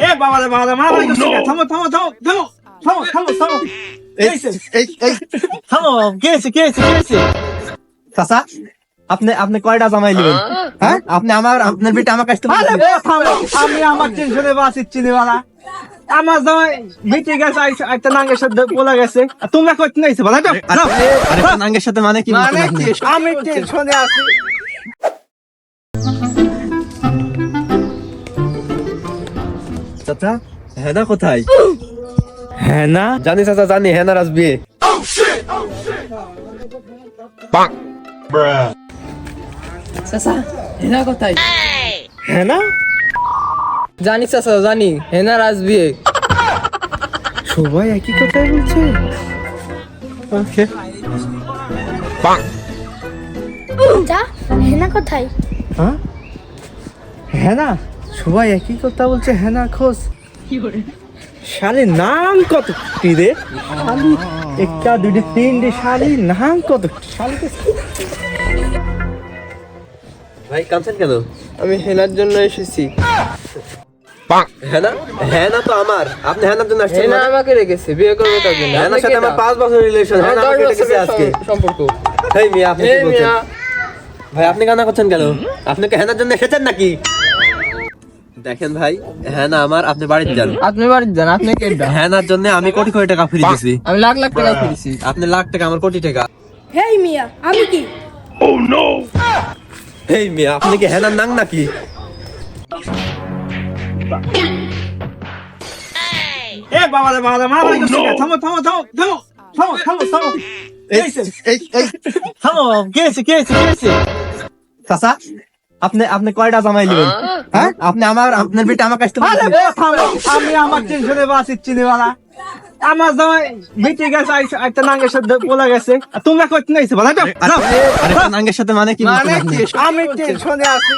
এ বাবা রে বাবা রে মারামারি করছে কে? থামো থামো থামো থামো থামো থামো থামো। এই এই এই। থামো কে আছে কে আছে কে আছে চাচা আপনি আপনি কয়টা জামাই নেবেন? হ্যাঁ? আপনি আমার আপনার বেটা আমার কাছে আরে থামো। আমি আমার টেনশনে বাঁচিচ্ছি নি বালা আমার জামাই মিটে গেছে একটা নাঙ্গের সাথে বলা গেছে। আর তোমরা করতে নাইছে বলা নাঙ্গের সাথে মানে কি মানে কি? আমি টেনশনে আছি। চাচা হেনা কোথায়? হ্যাঁ না জানি চাচা জানি বিয়ে চাচা হেনা কোথায়? হ্যাঁ জানি চাচা জানি হেনার আজ বিয়ে সবাই একই কথাই বলছে। ওকে। যা হেনা কোথায়? হ্যাঁ? হ্যাঁ না সবাই একই কথা বলছে হ্যাঁ না খোঁজ। শালি নাম কত কি রে? শালি একটা দুটি তিনটে শালি নাম কত শালি ভাই কাঁদছেন কেন? আমি হেনার জন্য এসেছি। হেনা? হেনা তো আমার। আপনি হেনার জন্য আসছেন হেনা? আমাকে রেখেছে বিয়ে করবে তার জন্য। হেনার সাথে আমার পাঁচ বছর রিলেশন হেনা আমাকে ডেকেছে আজকে। সম্পর্ক। হেই মিয়া আপনি কি বলছেন? ভাই আপনি কান্না করছেন কেন? আপনি কি হেনার জন্য এসেছেন নাকি? দেখেন ভাই হেনা আমার আপনি বাড়িতে যান। আপনি বাড়িতে যান আপনি কে হেনার জন্য আমি কোটি কোটি টাকা ফিরে দিছি। আমি লাখ লাখ টাকা ফিরেছি আপনি লাখ টাকা আমার কোটি টাকা। হেই মিয়া আমি কি? ও নো হেই মিয়া আপনি কি হেনার নাং নাকি? এ বাবা রে বাবা রে মারামারি করছে থামো থামো থামো থামো থামো থামো থামো। এই এই এই থামো কে আছে কে আছে কে আছে চাচা? আপনি আপনি কয়টা জামাই নেবেন? হ্যাঁ? আপনি আমার আপনার বেটা আমার কাছে আরে বে, থামো। আমি আমার টেনশনে বাঁচিচ্ছি নি বালা আমার জামাই মিটে গেছে একটা নাঙ্গের সাথে বলা গেছে। আর তোমরা করতে নাইছে বলা? নাঙ্গের সাথে মানে কি বলছেন আপনি? আমি টেনশনে আছি।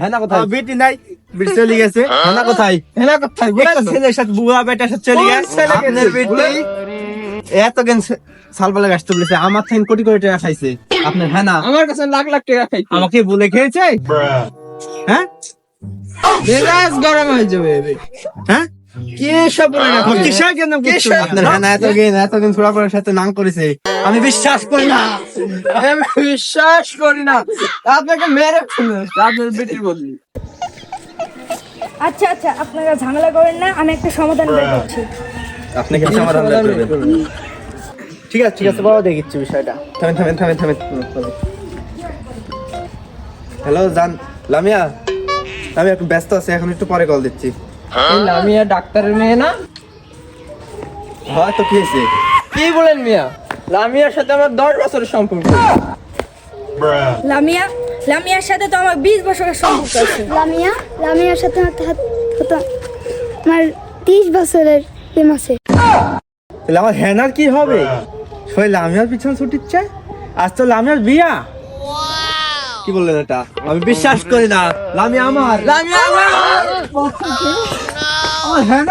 হেনা কোথায়? আমার বেটি নাই বেটি চলে গেছে। হেনা কোথায়? হেনা কোথায়? একটা ছেলের সাথে বুয়া বেটার সাথে চলে গেছে। বেটি এত গেন সালবালা গাছ বলেছে আমার থেকে কোটি কোটি টাকা খাইছে। আপনার হেনা আমার কাছে লাখ লাখ টাকা খাইছে। আমাকে বলে খেয়েছে? হ্যাঁ? মেজাজ গরম হয়ে যাবে হ্যাঁ? না নাং করেছে। আমি বিশ্বাস করি না। আমি বিশ্বাস করি না। আপনাকে মেরে আপনার বেটির বদলি। আচ্ছা আচ্ছা আপনারা ঝামেলা করেন না আমি একটা সমাধান বের করছি। আপনি সমাধান বের করবেন ঠিক আছে ঠিক আছে বাবা দেখিচ্ছি বিষয়টা। থামেন থামেন থামেন থামেন। হ্যালো জান লামিয়া। আমি একটু ব্যস্ত আছি এখন একটু পরে কল দিচ্ছি। এই লামিয়া ডাক্তারের মেয়ে না? হয়তো কি হয়েছে? কি বলেন মিয়া? লামিয়ার সাথে আমার দশ বছরের সম্পর্ক। লামিয়া লামিয়ার সাথে তো আমার বিশ বছরের সম্পর্ক আছে। লামিয়া লামিয়ার সাথে আমার তো- তিরিশ বছরের প্রেম আছে। তাহলে আমার হ্যানার কি হবে? সবাই লামিয়ার পিছনে ছুটিচ্ছে? আজ তো লামিয়ার বিয়া। কি বললেন এটা? আমি বিশ্বাস করি না। লামিয়া আমার। লামিয়া আমার! হ্যানার